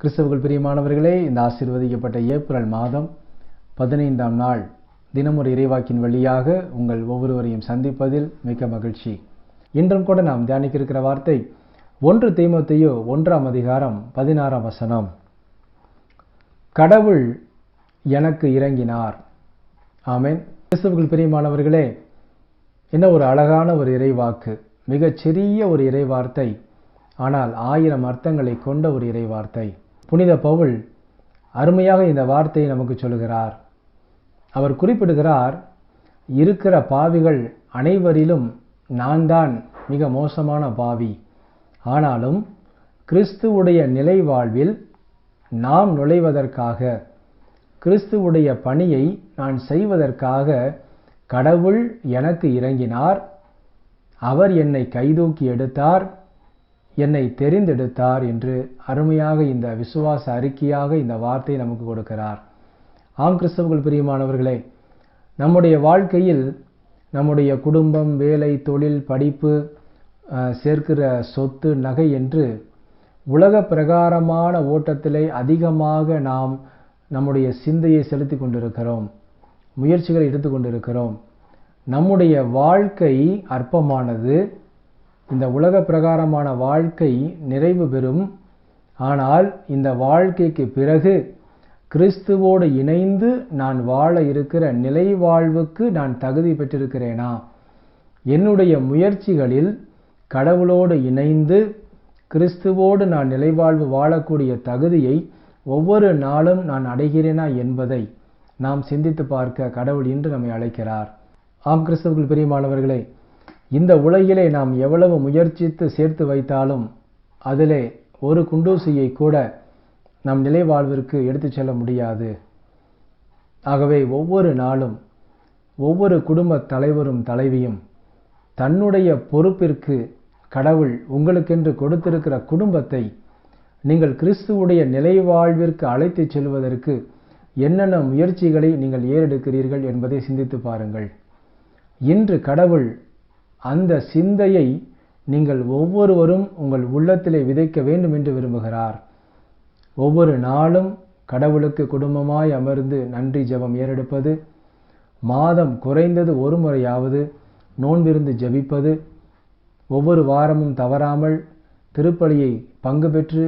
கிறிஸ்தவர்கள் பிரியமானவர்களே இந்த ஆசீர்வதிக்கப்பட்ட ஏப்ரல் மாதம் பதினைந்தாம் நாள் தினமொரு இறைவாக்கின் வழியாக உங்கள் ஒவ்வொருவரையும் சந்திப்பதில் மிக்க மகிழ்ச்சி. இன்றும் கூட நாம் தியானிக்க இருக்கிற வார்த்தை ஒன்று தீமத்தையோ ஒன்றாம் அதிகாரம் பதினாறாம் வசனம். கடவுள் எனக்கு இறங்கினார். ஆமேன். கிறிஸ்தவர்கள் பிரியமானவர்களே என்ன ஒரு அழகான ஒரு இறைவாக்கு மிகச்சிறிய ஒரு இறைவார்த்தை ஆனால் ஆயிரம் அர்த்தங்களை கொண்ட ஒரு இறைவார்த்தை. புனித பவுல் அருமையாக இந்த வார்த்தையை நமக்கு சொல்கிறார் அவர் குறிப்பிடுகிறார் இருக்கிற பாவிகள் அனைவரிலும் நான் தான் மிக மோசமான பாவி. ஆனாலும் கிறிஸ்துவுடைய நிலை வாழ்வில் நாம் நுழைவதற்காக கிறிஸ்துவுடைய பணியை நான் செய்வதற்காக கடவுள் எனக்கு இறங்கினார். அவர் என்னை கைதூக்கி எடுத்தார். என்னை தெரிந்தெடுத்தார் என்று அருமையாக இந்த விசுவாச அறிக்கையாக இந்த வார்த்தை நமக்கு கொடுக்கிறார். ஆம் கிறிஸ்தவர்கள் பிரியமானவர்களே நம்முடைய வாழ்க்கையில் நம்முடைய குடும்பம் வேலை தொழில் படிப்பு சேர்க்கிற சொத்து நகை என்று உலக பிரகாரமான ஓட்டத்திலே அதிகமாக நாம் நம்முடைய சிந்தையை செலுத்தி கொண்டிருக்கிறோம் முயற்சிகளை எடுத்து கொண்டிருக்கிறோம். நம்முடைய வாழ்க்கை அற்பமானது. இந்த உலக பிரகாரமான வாழ்க்கை நிறைவு பெறும். ஆனால் இந்த வாழ்க்கைக்கு பிறகு கிறிஸ்துவோடு இணைந்து நான் வாழ இருக்கிற நிலை வாழ்வுக்கு நான் தகுதி பெற்றிருக்கிறேனா? என்னுடைய முயற்சிகளில் கடவுளோடு இணைந்து கிறிஸ்துவோடு நான் நிலைவாழ்வு வாழக்கூடிய தகுதியை ஒவ்வொரு நாளும் நான் அடைகிறேனா என்பதை நாம் சிந்தித்து பார்க்க கடவுள் இன்று நம்மை அழைக்கிறார். ஆம் கிறிஸ்தவர்கள் பெரியமானவர்களே இந்த உலகிலே நாம் எவ்வளவு முயற்சித்து சேர்த்து வைத்தாலும் அதிலே ஒரு குண்டூசியை கூட நம் நிலை வாழ்விற்கு எடுத்துச் செல்ல முடியாது. ஆகவே ஒவ்வொரு நாளும் ஒவ்வொரு குடும்ப தலைவரும் தலைவியும் தன்னுடைய பொறுப்பிற்கு கடவுள் உங்களுக்கென்று கொடுத்திருக்கிற குடும்பத்தை நீங்கள் கிறிஸ்துவுடைய நிலை வாழ்விற்கு அழைத்துச் செல்வதற்கு என்னென்ன முயற்சிகளை நீங்கள் ஏறெடுக்கிறீர்கள் என்பதை சிந்தித்து பாருங்கள். இன்று கடவுள் அந்த சிந்தையை நீங்கள் ஒவ்வொருவரும் உங்கள் உள்ளத்திலே விதைக்க வேண்டும் என்று விரும்புகிறார். ஒவ்வொரு நாளும் கடவுளுக்கு குடும்பமாய் அமர்ந்து நன்றி ஜெபம் ஏறெடுப்பது மாதம் குறைந்தது ஒரு முறையாவது நோன்பிருந்து ஜெபிப்பது ஒவ்வொரு வாரமும் தவறாமல் திருப்பலியை பங்கு பெற்று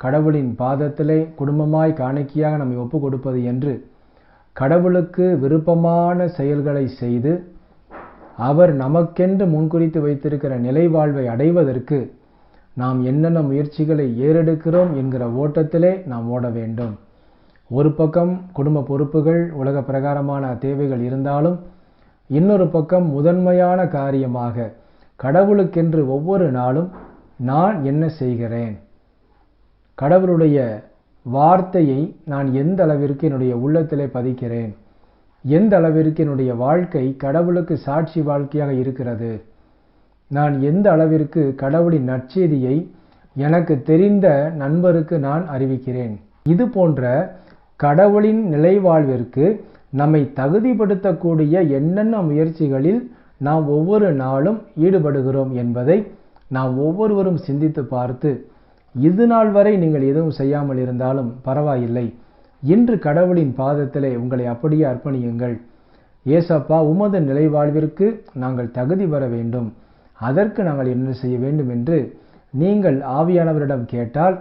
கடவுளின் பாதத்திலே குடும்பமாய் காணிக்கையாக நம்மை ஒப்பு கொடுப்பது என்று கடவுளுக்கு விருப்பமான செயல்களை செய்து அவர் நமக்கென்று முன்குறித்து வைத்திருக்கிற நிலை வாழ்வை அடைவதற்கு நாம் என்னென்ன முயற்சிகளை ஏறெடுக்கிறோம் என்கிற ஓட்டத்திலே நாம் ஓட வேண்டும். ஒரு பக்கம் குடும்ப பொறுப்புகள் உலக பிரகாரமான தேவைகள் இருந்தாலும் இன்னொரு பக்கம் முதன்மையான காரியமாக கடவுளுக்கென்று ஒவ்வொரு நாளும் நான் என்ன செய்கிறேன்? கடவுளுடைய வார்த்தையை நான் எந்த அளவிற்கு என்னுடைய உள்ளத்திலே பதிக்கிறேன்? எந்த அளவிற்கு என்னுடைய வாழ்க்கை கடவுளுக்கு சாட்சி வாழ்க்கையாக இருக்கிறது? நான் எந்த அளவிற்கு கடவுளின் நற்செய்தியை எனக்கு தெரிந்த நண்பருக்கு நான் அறிவிக்கிறேன்? இது போன்ற கடவுளின் நிலைவாழ்விற்கு நம்மை தகுதிப்படுத்தக்கூடிய என்னென்ன முயற்சிகளில் நாம் ஒவ்வொரு நாளும் ஈடுபடுகிறோம் என்பதை நாம் ஒவ்வொருவரும் சிந்தித்து பார்த்து இது நாள் வரை நீங்கள் எதுவும் செய்யாமல் இருந்தாலும் பரவாயில்லை. இன்று கடவுளின் பாதத்திலே உங்களை அப்படியே அர்ப்பணியுங்கள். ஏசப்பா உமது நிலை வாழ்விற்கு நாங்கள் தகுதி பெற வேண்டும். அதற்கு நாங்கள் என்ன செய்ய வேண்டும் என்று நீங்கள் ஆவியானவரிடம் கேட்டால்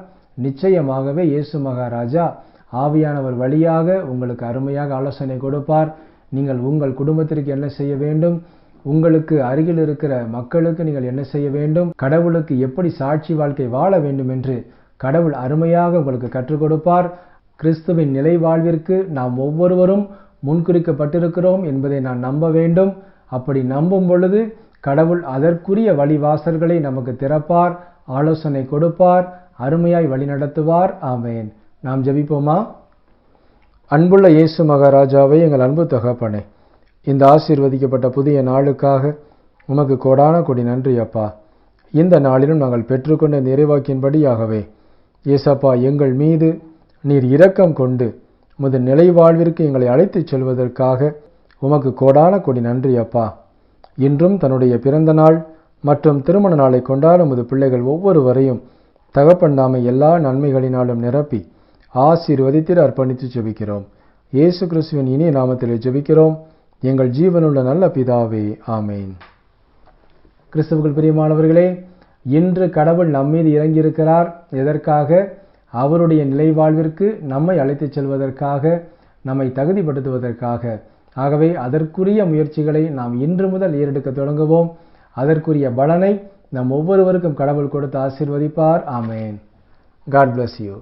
நிச்சயமாகவே இயேசு மகாராஜா ஆவியானவர் வழியாக உங்களுக்கு அருமையாக ஆலோசனை கொடுப்பார். நீங்கள் உங்கள் குடும்பத்திற்கு என்ன செய்ய வேண்டும்? உங்களுக்கு அருகில் இருக்கிற மக்களுக்கு நீங்கள் என்ன செய்ய வேண்டும்? கடவுளுக்கு எப்படி சாட்சி வாழ்க்கை வாழ வேண்டும் என்று கடவுள் அருமையாக உங்களுக்கு கற்றுக் கொடுப்பார். கிறிஸ்துவின் நிலை வாழ்விற்கு நாம் ஒவ்வொருவரும் முன்குறிக்கப்பட்டிருக்கிறோம் என்பதை நான் நம்ப வேண்டும். அப்படி நம்பும் பொழுது கடவுள் அதற்குரிய வழிவாசல்களை நமக்கு திறப்பார் ஆலோசனை கொடுப்பார் அருமையாய் வழிநடத்துவார். ஆமேன். நாம் ஜபிப்போமா? அன்புள்ள இயேசு மகாராஜாவை எங்கள் அன்பு தகப்பனே இந்த ஆசீர்வதிக்கப்பட்ட புதிய நாளுக்காக உமக்கு கோடான கொடி நன்றி அப்பா. இந்த நாளிலும் நாங்கள் பெற்றுக்கொண்ட நிறைவாக்கின்படியாகவே ஏசப்பா எங்கள் மீது நீர் இரக்கம் கொண்டு உமது நிலை வாழ்விற்கு எங்களை அழைத்துச் செல்வதற்காக உமக்கு கோடான கொடி நன்றி அப்பா. இன்றும் தன்னுடைய பிறந்த நாள் மற்றும் திருமண நாளை கொண்டாடும் உமது பிள்ளைகள் ஒவ்வொருவரையும் தகப்பன் நாமை எல்லா நன்மைகளினாலும் நிரப்பி ஆசீர்வதித்திட அர்ப்பணித்து ஜெபிக்கிறோம். இயேசு கிறிஸ்துவின் இனிய நாமத்தில் ஜெபிக்கிறோம். எங்கள் ஜீவனுள்ள நல்ல பிதாவே ஆமேன். கிறிஸ்துவுக்குள் பிரியமானவர்களே இன்று கடவுள் நம்மீது இறங்கியிருக்கிறார். எதற்காக? அவருடைய நிலைவாழ்விற்கு நம்மை அழைத்துச் செல்வதற்காக நம்மை தகுதிப்படுத்துவதற்காக. ஆகவே அதற்குரிய முயற்சிகளை நாம் இன்று முதல் ஏறெடுக்க தொடங்குவோம். அதற்குரிய பலனை நம் ஒவ்வொருவருக்கும் கடவுள் கொடுத்து ஆசீர்வதிப்பார். ஆமேன். God bless you